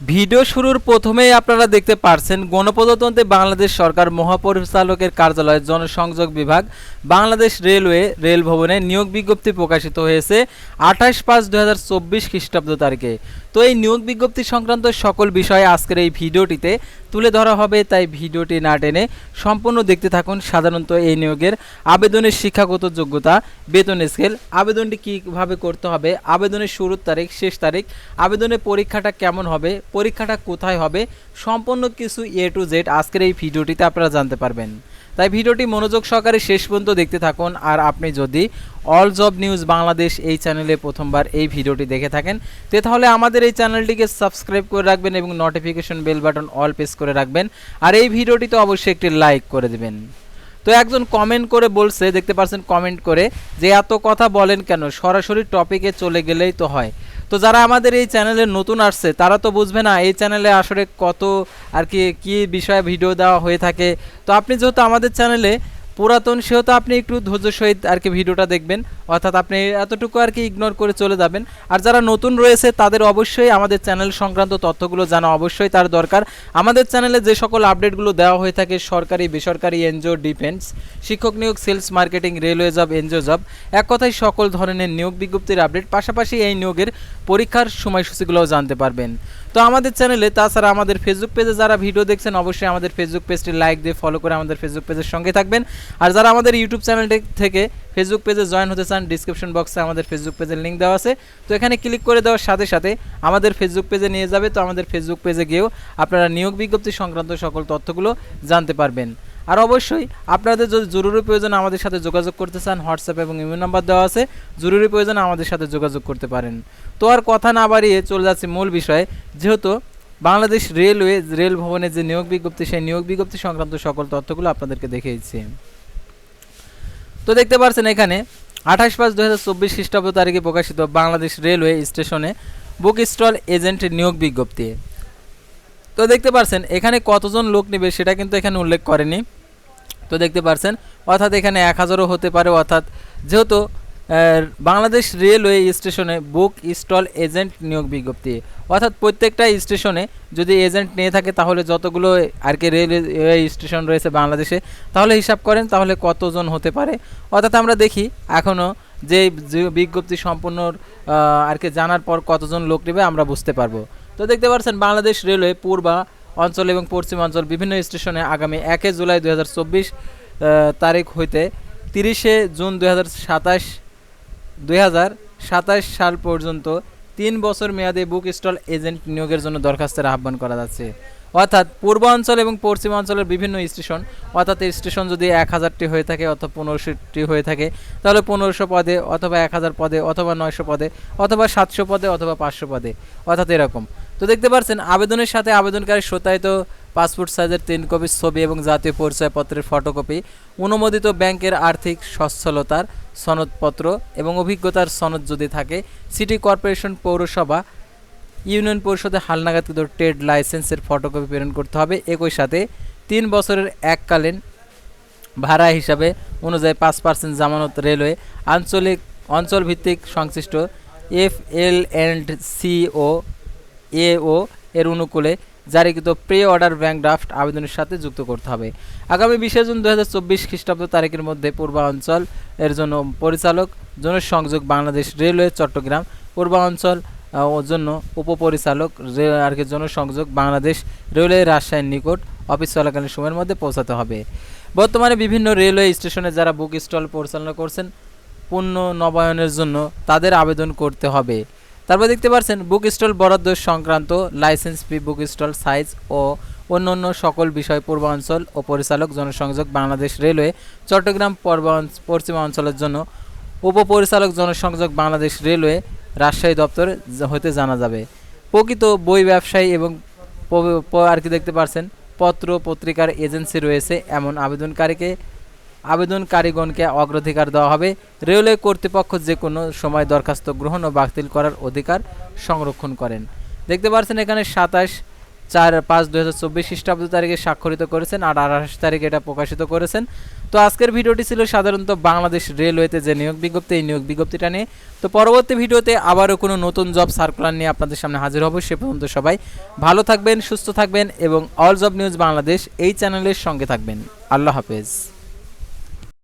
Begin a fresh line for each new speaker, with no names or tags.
Video শুরুর প্রথমেই আপনারা দেখতে পারছেন গণপ্রজাতন্ত্রে বাংলাদেশ সরকার মহাপরিচালকের কার্যালয় জনসংযোগ বিভাগ বাংলাদেশ রেলওয়ে রেল ভবনে নিয়োগ বিজ্ঞপ্তি প্রকাশিত হয়েছে আঠাশ পাঁচ দু খ্রিস্টাব্দ তারিখে। তো এই নিয়োগ বিজ্ঞপ্তি সংক্রান্ত সকল বিষয়ে আজকের এই ভিডিওটিতে তুলে ধরা হবে, তাই ভিডিওটি না টেনে সম্পূর্ণ দেখতে থাকুন। সাধারণত এই নিয়োগের আবেদনের শিক্ষাগত যোগ্যতা, বেতন স্কেল আবেদনটি কীভাবে করতে হবে, আবেদনের শুরুর তারিখ, শেষ তারিখ, আবেদনের পরীক্ষাটা কেমন হবে, পরীক্ষাটা কোথায় হবে, সম্পূর্ণ কিছু এ টু জেড আজকের এই ভিডিওটিতে আপনারা জানতে পারবেন। তাই ভিডিওটি মনোযোগ সহকারে শেষ পর্যন্ত দেখতে থাকুন। আর আপনি যদি অল জব নিউজ বাংলাদেশ এই চ্যানেলে প্রথমবার এই ভিডিওটি দেখে থাকেন, তে তাহলে আমাদের এই চ্যানেলটিকে সাবস্ক্রাইব করে রাখবেন এবং notification bell button all press করে রাখবেন। আর এই ভিডিওটি তো অবশ্যই একটি লাইক করে দেবেন। তো একজন কমেন্ট করে বলছে, দেখতে পাচ্ছেন কমেন্ট করে, যে এত কথা বলেন কেন? সরাসরি টপিকে চলে গেলেই তো হয়। তো যারা আমাদের এই চ্যানেলে নতুন আসছে, তারা তো বুঝবে না এই চ্যানেলে আসলে কত আর কি, কী বিষয়ে ভিডিও দেওয়া হয়ে থাকে। তো আপনি যেহেতু আমাদের চ্যানেলে পুরাতন, সেহেতু আপনি একটু ধৈর্য সহিত আর কি ভিডিওটা দেখবেন। অর্থাৎ আপনি এতটুকু আর কি ইগনোর করে চলে যাবেন। আর যারা নতুন রয়েছে, তাদের অবশ্যই আমাদের চ্যানেল সংক্রান্ত তথ্যগুলো জানা অবশ্যই তার দরকার। আমাদের চ্যানেলে যে সকল আপডেটগুলো দেওয়া হয়ে থাকে, সরকারি, বেসরকারি, এনজিও ডিফেন্স শিক্ষক নিয়োগ sales marketing railway job NGO job এক কথায় সকল ধরনের নিয়োগ বিজ্ঞপ্তির আপডেট পাশাপাশি এই নিয়োগের পরীক্ষার সময়সূচিগুলোও জানতে পারবেন। তো আমাদের চ্যানেলে, তাছাড়া আমাদের ফেসবুক পেজে যারা ভিডিও দেখছেন, অবশ্যই আমাদের ফেসবুক পেজটি লাইক দিয়ে ফলো করে আমাদের ফেসবুক পেজের সঙ্গে থাকবেন। আর যারা আমাদের ইউটিউব চ্যানেলটি থেকে ফেসবুক পেজে জয়েন হতে চান ডিসক্রিপশন বক্সে আমাদের ফেসবুক পেজের লিঙ্ক দেওয়া আছে। তো এখানে ক্লিক করে দেওয়ার সাথে সাথে আমাদের ফেসবুক পেজে নিয়ে যাবে। তো আমাদের ফেসবুক পেজে গিয়েও আপনারা নিয়োগ বিজ্ঞপ্তি সংক্রান্ত সকল তথ্যগুলো জানতে পারবেন। আর অবশ্যই আপনাদের যদি জরুরি প্রয়োজন আমাদের সাথে যোগাযোগ করতে চান, হোয়াটসঅ্যাপ এবং ইমেল নাম্বার দেওয়া আছে, জরুরি প্রয়োজন আমাদের সাথে যোগাযোগ করতে পারেন। তো আর কথা না বাড়িয়ে চলে যাচ্ছে মূল বিষয়ে, যেহেতু বাংলাদেশ রেলওয়ে রেল ভবনের যে নিয়োগ বিজ্ঞপ্তি, সেই নিয়োগ বিজ্ঞপ্তি সংক্রান্ত সকল তথ্যগুলো আপনাদেরকে দেখিয়েছি। তো দেখতে পাচ্ছেন এখানে, আঠাশ পাঁচ দু হাজার চব্বিশ খ্রিস্টাব্দ তারিখে প্রকাশিত বাংলাদেশ রেলওয়ে স্টেশনে বুক স্টল এজেন্ট নিয়োগ বিজ্ঞপ্তি। তো দেখতে পাচ্ছেন, এখানে কতজন লোক নেবে সেটা কিন্তু এখানে উল্লেখ করেনি। তো দেখতে পাচ্ছেন অর্থাৎ এখানে এক হাজারও হতে পারে, অর্থাৎ যেহেতু বাংলাদেশ রেলওয়ে স্টেশনে বুক স্টল এজেন্ট নিয়োগ বিজ্ঞপ্তি। অর্থাৎ প্রত্যেকটা স্টেশনে যদি এজেন্ট নিয়ে থাকে, তাহলে যতগুলো আর কি রেলওয়ে স্টেশন রয়েছে বাংলাদেশে, তাহলে হিসাব করেন, তাহলে কতজন হতে পারে। অর্থাৎ আমরা দেখি এখনও যে বিজ্ঞপ্তি সম্পূর্ণ আর কি জানার পর কতজন লোক নেবে, আমরা বুঝতে পারব। তো দেখতে পাচ্ছেন বাংলাদেশ রেলওয়ে পূর্বা অঞ্চল এবং পশ্চিমাঞ্চল বিভিন্ন স্টেশনে আগামী একে জুলাই দু হাজার চব্বিশ তারিখ হইতে তিরিশে জুন দুই সাল পর্যন্ত তিন বছর মেয়াদে বুক স্টল এজেন্ট নিয়োগের জন্য দরখাস্তের আহ্বান করা যাচ্ছে। অর্থাৎ পূর্বাঞ্চল এবং পশ্চিমাঞ্চলের বিভিন্ন স্টেশন, অর্থাৎ স্টেশন যদি এক হাজারটি হয়ে থাকে অথবা পনেরোশোটি হয়ে থাকে, তাহলে পনেরোশো পদে অথবা এক হাজার পদে অথবা নয়শো পদে, অথবা সাতশো পদে অথবা পাঁচশো পদে। অর্থাৎ এরকম। তো দেখতে পাচ্ছেন আবেদনের সাথে আবেদনকারী সত্যায়িত পাসপোর্ট সাইজের তিন কপি ছবি এবং জাতীয় পরিচয়পত্রের ফটোকপি, অনুমোদিত ব্যাংকের আর্থিক সচ্ছলতার সনদপত্র এবং অভিজ্ঞতার সনদ যদি থাকে, সিটি কর্পোরেশন পৌরসভা, ইউনিয়ন পরিষদে হালনাগাদকৃত ট্রেড লাইসেন্সের ফটোকপি প্রেরণ করতে হবে। একই সাথে তিন বছরের এককালীন ভাড়া হিসাবে অনুযায়ী পাঁচ পার্সেন্ট জামানত রেলওয়ে আঞ্চলিক অঞ্চলভিত্তিক সংশ্লিষ্ট F L and CO AO এর অনুকূলে জারিকৃত প্রে অর্ডার ব্যাংক ড্রাফট আবেদনের সাথে যুক্ত করতে হবে। আগামী বিশে জুন দু হাজার চব্বিশ খ্রিস্টাব্দ তারিখের মধ্যে পূর্বাঞ্চল এর জন্য পরিচালক, জনসংযোগ বাংলাদেশ রেলওয়ে চট্টগ্রাম, পূর্বাঞ্চল জন্য উপপরিচালক আর কি জনসংযোগ বাংলাদেশ রেলওয়ে রাজশাহীর নিকট অফিস চলাকালীন সময়ের মধ্যে পৌঁছাতে হবে। বর্তমানে বিভিন্ন রেলওয়ে স্টেশনে যারা বুক স্টল পরিচালনা করছেন পূর্ণ নবায়নের জন্য তাদের আবেদন করতে হবে। তারপর দেখতে পাচ্ছেন বুক স্টল বরাদ্দ সংক্রান্ত license fee book stall size ও অন্যান্য সকল বিষয় পূর্বাঞ্চল ও পরিচালক জনসংযোগ বাংলাদেশ রেলওয়ে চট্টগ্রাম পশ্চিমাঞ্চলের জন্য উপপরিচালক জনসংযোগ বাংলাদেশ রেলওয়ে রাজশাহী দপ্তর হতে জানা যাবে। প্রকৃত বই ব্যবসায়ী এবং আর কি দেখতে পাচ্ছেন পত্র পত্রিকার এজেন্সি রয়েছে, এমন আবেদনকারীকে আবেদনকারীগণকে অগ্রাধিকার দেওয়া হবে। রেলওয়ে কর্তৃপক্ষ যে কোনো সময় দরখাস্ত গ্রহণ ও বাতিল করার অধিকার সংরক্ষণ করেন। দেখতে পাচ্ছেন এখানে সাতাশ চার পাঁচ দু হাজার চব্বিশ খ্রিস্টাব্দ তারিখে স্বাক্ষরিত করেছেন আর আঠাশ তারিখে এটা প্রকাশিত করেছেন। তো আজকের ভিডিওটি ছিল সাধারণত বাংলাদেশ রেলওয়েতে যে নিয়োগ বিজ্ঞপ্তি, এই নিয়োগ বিজ্ঞপ্তিটা নিয়ে। তো পরবর্তী ভিডিওতে আবারও কোনো নতুন জব সার্কুলার নিয়ে আপনাদের সামনে হাজির হব। সে পর্যন্ত সবাই ভালো থাকবেন, সুস্থ থাকবেন এবং অল জব নিউজ বাংলাদেশ এই চ্যানেলের সঙ্গে থাকবেন। আল্লাহ হাফেজ।